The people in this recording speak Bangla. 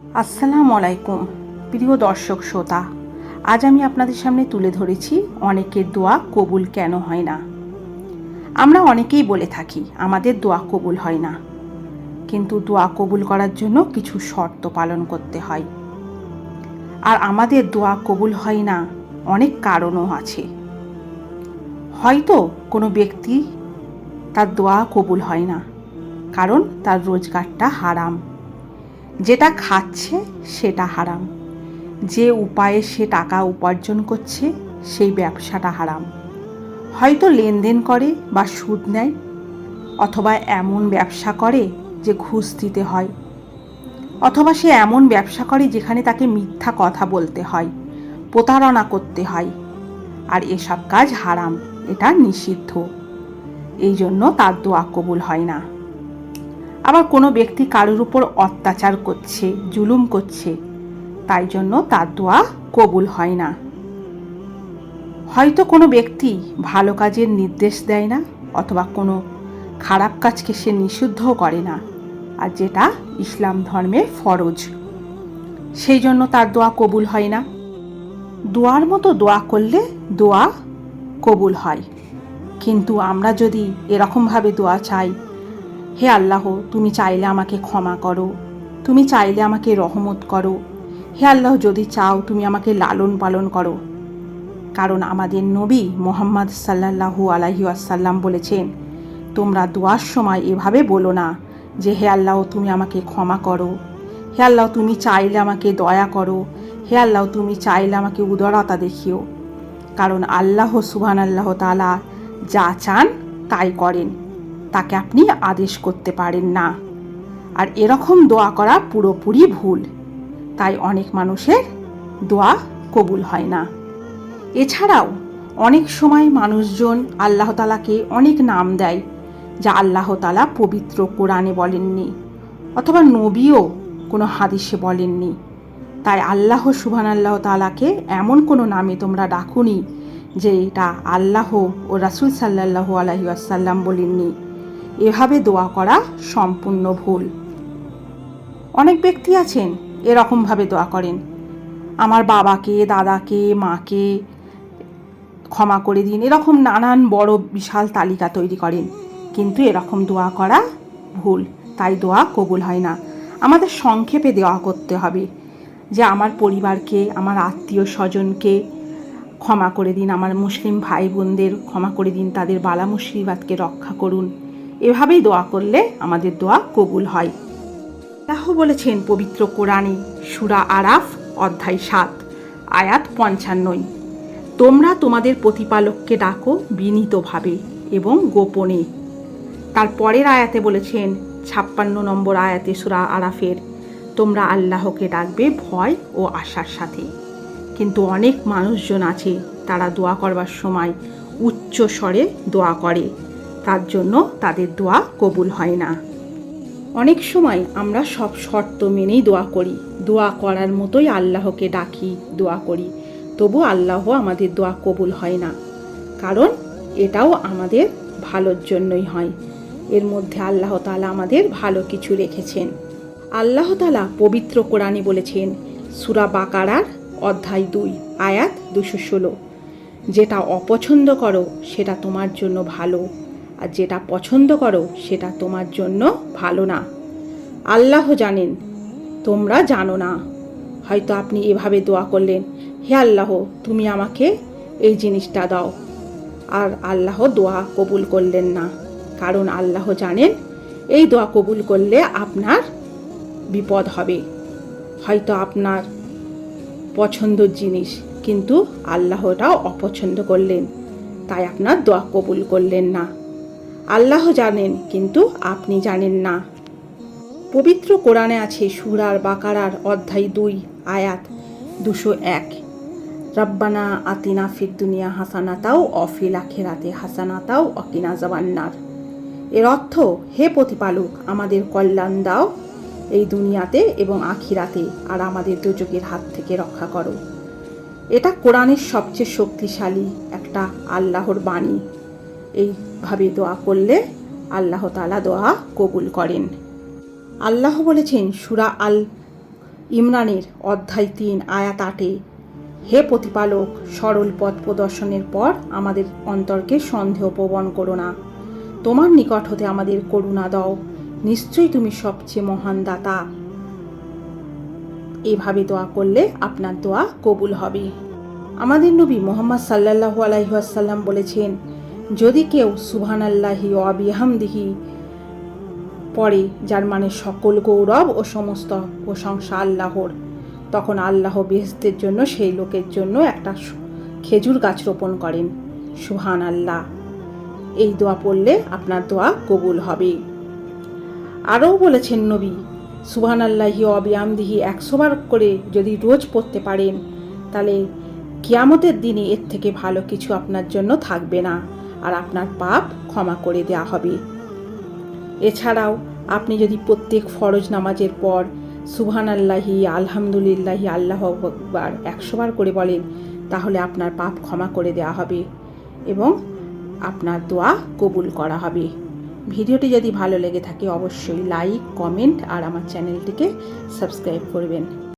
আসসালামু আলাইকুম, প্রিয় দর্শক শ্রোতা। আজ আমি আপনাদের সামনে তুলে ধরেছি অনেকের দোয়া কবুল কেন হয় না। আমরা অনেকেই বলে থাকি, আমাদের দোয়া কবুল হয় না। কিন্তু দোয়া কবুল করার জন্য কিছু শর্ত পালন করতে হয়। আর আমাদের দোয়া কবুল হয় না, অনেক কারণও আছে। হয়তো কোনো ব্যক্তি তার দোয়া কবুল হয় না, কারণ তার রোজগারটা হারাম। যেটা খাচ্ছে সেটা হারাম। যে উপায়ে সে টাকা উপার্জন করছে, সেই ব্যবসাটা হারাম। হয়তো লেনদেন করে বা সুদ নেয়, অথবা এমন ব্যবসা করে যে ঘুষ দিতে হয়, অথবা সে এমন ব্যবসা করে যেখানে তাকে মিথ্যা কথা বলতে হয়, প্রতারণা করতে হয়, আর এসব কাজ হারাম, এটা নিষিদ্ধ। এই জন্য তার দোয়া কবুল হয় না। আবার কোনো ব্যক্তি কারোর উপর অত্যাচার করছে, জুলুম করছে, তাই জন্য তার দোয়া কবুল হয় না। হয়তো কোনো ব্যক্তি ভালো কাজের নির্দেশ দেয় না, অথবা কোনো খারাপ কাজকে সে নিষিদ্ধও করে না, আর যেটা ইসলাম ধর্মে ফরজ। সেই জন্য তার দোয়া কবুল হয় না। দোয়ার মতো দোয়া করলে দোয়া কবুল হয়। কিন্তু আমরা যদি এরকমভাবে দোয়া চাই হে আল্লাহ, তুমি চাইলে আমাকে ক্ষমা করো। তুমি চাইলে আমাকে রহমত করো। হে আল্লাহ, যদি চাও তুমি আমাকে লালন পালন করো। কারণ আমাদের নবী মোহাম্মদ সাল্লাহু আলাহি আসাল্লাম বলেছেন, তোমরা দোয়ার সময় এভাবে বলো না যে, হে আল্লাহ, তুমি আমাকে ক্ষমা করো। হে আল্লাহ, তুমি চাইলে আমাকে দয়া করো। হে আল্লাহ, তুমি চাইলে আমাকে উদারতা দেখিও। কারণ আল্লাহ সুবহান আল্লাহ তালা যা চান তাই করেন। তাকে আপনি আদেশ করতে পারেন না। আর এরকম দোয়া করা পুরোপুরি ভুল। তাই অনেক মানুষের দোয়া কবুল হয় না। এছাড়াও অনেক সময় মানুষজন আল্লাহ তালাকে অনেক নাম দেয়, যা আল্লাহ তালা পবিত্র কোরআনে বলেননি অথবা নবীও কোনো হাদিসে বলেননি। তাই আল্লাহ সুবহান আল্লাহ তালাকে এমন কোনো নামে তোমরা ডাকুনি, যে এটা আল্লাহ ও রাসুল সাল্লাহু আলহি আসাল্লাম বলেননি। এভাবে দোয়া করা সম্পূর্ণ ভুল। অনেক ব্যক্তি আছেন, এরকমভাবে দোয়া করেন। আমার বাবাকে, দাদাকে, মাকে ক্ষমা করে দিন, এরকম নানান বড় বিশাল তালিকা তৈরি করেন। কিন্তু এরকম দোয়া করা ভুল, তাই দোয়া কবুল হয় না। আমাদের সংক্ষেপে দেওয়া করতে হবে যে, আমার পরিবারকে, আমার আত্মীয় স্বজনকে ক্ষমা করে দিন, আমার মুসলিম ভাই বোনদের ক্ষমা করে দিন, তাদের বালা মুসিবাতকে রক্ষা করুন। এভাবেই দোয়া করলে আমাদের দোয়া কবুল হয়। আল্লাহ বলেছেন পবিত্র কোরআনে সুরা আরাফ অধ্যায় সাত, আয়াত পঞ্চান্নই। তোমরা তোমাদের প্রতিপালককে ডাকো বিনীতভাবে এবং গোপনে। তার পরের আয়াতে বলেছেন ছাপ্পান্ন নম্বর আয়াতে সুরা আরাফের, তোমরা আল্লাহকে ডাকবে ভয় ও আশার সাথে। কিন্তু অনেক মানুষজন আছে তারা দোয়া করবার সময় উচ্চ স্বরে দোয়া করে। তার জন্য তাদের দোয়া কবুল হয় না। অনেক সময় আমরা সব শর্ত মেনেই দোয়া করি। দোয়া করার মতোই আল্লাহকে ডাকি, দোয়া করি। তবু আল্লাহ আমাদের দোয়া কবুল হয় না। কারণ এটাও আমাদের ভালোর জন্যই হয়। এর মধ্যে আল্লাহ তালা আমাদের ভালো কিছু রেখেছেন। আল্লাহ তালা পবিত্র কোরআনে বলেছেন, সুরা বাকারার অধ্যায় দুই, আয়াত দুশো ষোলো, যেটা অপছন্দ করো, সেটা তোমার জন্য ভালো। আর যেটা পছন্দ করো, সেটা তোমার জন্য ভালো না। আল্লাহ জানেন, তোমরা জানো না। হয়তো আপনি এভাবে দোয়া করলেন, হে আল্লাহ, তুমি আমাকে এই জিনিসটা দাও। আর আল্লাহ দোয়া কবুল করলেন না, কারণ আল্লাহ জানেন, এই দোয়া কবুল করলে আপনার বিপদ হবে। হয়তো আপনার পছন্দর জিনিস, কিন্তু আল্লাহটাও অপছন্দ করলেন, তাই আপনার দোয়া কবুল করলেন না। আল্লাহ জানেন, কিন্তু আপনি জানেন না। পবিত্র কোরআনে আছে সুরার বাকারার অধ্যায় দুই, আয়াত দুশো এক। রব্বানা আতিনা ফির দুনিয়া হাসানাতাও অফিল আখেরাতে হাসানাতাও অকিনা জবান্নার এর অর্থ, হে প্রতিপালক, আমাদের কল্যাণ দাও এই দুনিয়াতে এবং আখিরাতে, আর আমাদের দুযোগের হাত থেকে রক্ষা করো। এটা কোরআনের সবচেয়ে শক্তিশালী একটা আল্লাহর বাণী। এইভাবে দোয়া করলে আল্লাহ তালা দোয়া কবুল করেন। আল্লাহ বলেছেন, সুরা আল ইমরানের অধ্যায় তিন, আয়াত আটে, হে প্রতিপালক, সরল পথ প্রদর্শনের পর আমাদের অন্তরকে সন্দেহ প্রবণ করো না। তোমার নিকট হতে আমাদের করুণা দাও। নিশ্চয়ই তুমি সবচেয়ে মহান দাতা। এভাবে দোয়া করলে আপনার দোয়া কবুল হবে। আমাদের নবী মোহাম্মদ সাল্লাল্লাহু আলাইহাসাল্লাম বলেছেন যদি কেউ সুবহান আল্লাহি অবিহামদিহি পড়ে, যার মানে সকল গৌরব ও সমস্ত প্রশংসা আল্লাহর, তখন আল্লাহ বেহেস্তের জন্য সেই লোকের জন্য একটা খেজুর গাছ রোপণ করেন। সুহান আল্লাহ এই দোয়া পড়লে আপনার দোয়া কবুল হবে। আরও বলেছেন নবী সুবহান আল্লাহি অবিয়ামদিহি একশো বার করে যদি রোজ পড়তে পারেন, তাহলে কিয়ামতের দিনে এর থেকে ভালো কিছু আপনার জন্য থাকবে না। আর আপনার পাপ ক্ষমা করে দেয়া হবে। এছাড়াও আপনি যদি প্রত্যেক ফরজ নামাজের পর সুবহান আল্লাহি আলহামদুলিল্লাহি, আল্লাহ আকবার একশো বার করে বলেন, তাহলে আপনার পাপ ক্ষমা করে দেওয়া হবে এবং আপনার দোয়া কবুল করা হবে। ভিডিওটি যদি ভালো লেগে থাকে, অবশ্যই লাইক, কমেন্ট আর আমার চ্যানেলটিকে সাবস্ক্রাইব করবেন।